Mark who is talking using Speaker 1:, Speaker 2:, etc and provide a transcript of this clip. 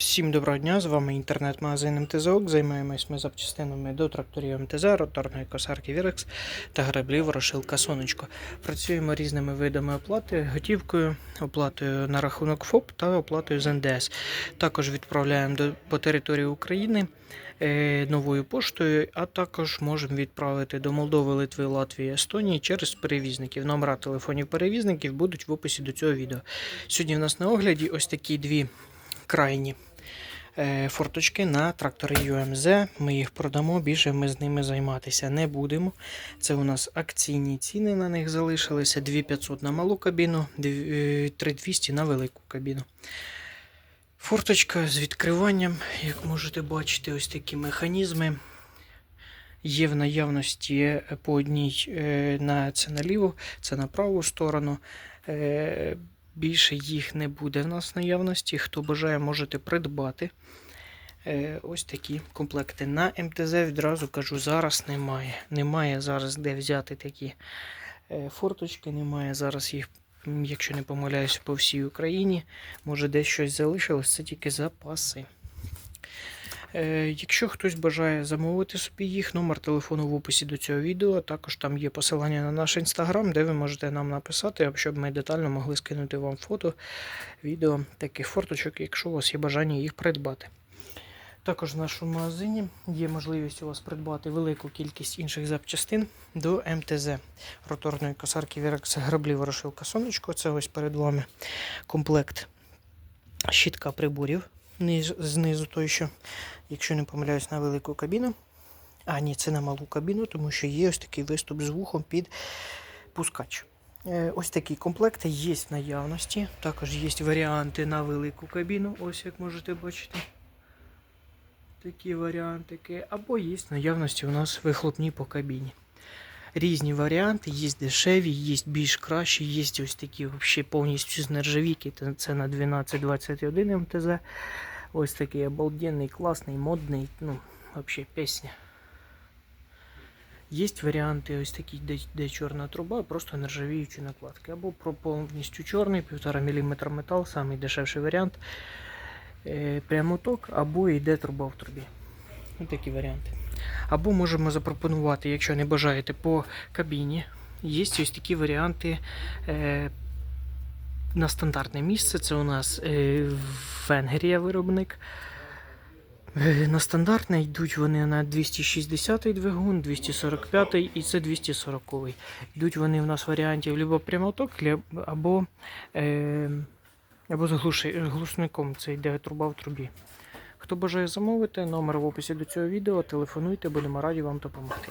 Speaker 1: Всім доброго дня, з вами інтернет-магазин МТЗОК. Займаємось ми запчастинами до тракторів МТЗ, роторної косарки Вірекс та граблів Ворошилка Сонечко. Працюємо різними видами оплати, готівкою, оплатою на рахунок ФОП та оплатою з НДС. Також відправляємо до, по території України е, новою поштою, а також можемо відправити до Молдови, Литви, Латвії, Естонії через перевізників. Номера телефонів перевізників будуть в описі до цього відео. Сьогодні в нас на огляді ось такі дві крайні форточки на трактори UMZ. Ми їх продамо, більше ми з ними займатися не будемо. Це у нас акційні ціни на них залишилися. 2500 на малу кабіну, е, 3200 на велику кабіну. Форточка з відкриванням, як можете бачити, ось такі механізми. Є в наявності е, по одній е, на це наліво, це на праву сторону. Більше їх не буде в нас в наявності. Хто бажає, можете придбати. Е, Ось такі комплекти. На МТЗ відразу кажу, зараз немає. Немає зараз де взяти такі е, форточки, немає зараз їх, якщо не помиляюсь, по всій Україні. Може десь щось залишилось, це тільки запаси. Е, Якщо хтось бажає замовити собі їх, номер телефону в описі до цього відео. Також там є посилання на наш інстаграм, де ви можете нам написати, щоб ми детально могли скинути вам фото, відео таких форточок, якщо у вас є бажання їх придбати. Також в нашому магазині є можливість у вас придбати велику кількість інших запчастин до МТЗ роторної косарки Virax граблі ворошилка сонечко. Це ось перед вами комплект щітка приборів низ- знизу той, що, якщо не помиляюсь, на велику кабіну. А, ні, це на малу кабіну, тому що є ось такий виступ з вухом під пускач. Е, Ось такі комплекти є в наявності. Також є варіанти на велику кабіну, ось як можете бачити. Такі варіантики. Або є в наявності у нас вихлопні по кабіні. Різні варіанти, є дешеві, є більш кращі, є ось такі взагалі повністю з нержавійки. Це- Це на 1221 МТЗ. Ось такий обалденний, класний, модний, ну, взагалі пісня. Є варіанти ось такі, де, де чорна труба, просто нержавіючі накладки. Або про повністю чорний, 1,5 мм метал, самий дешевший варіант. Е, прямоток, або йде труба в трубі. Ось такі варіанти. Або можемо запропонувати, якщо не бажаєте, по кабіні. Є ось такі варіанти е, на стандартне місце. Це у нас е, Венгрія виробник. Е, На стандартне йдуть вони на 260-й двигун, 245-й і це 240-й. Йдуть вони в нас варіантів либо прямоток, або, або з глушником. Це йде труба в трубі. Хто бажає замовити, номер в описі до цього відео, телефонуйте, будемо раді вам допомогти.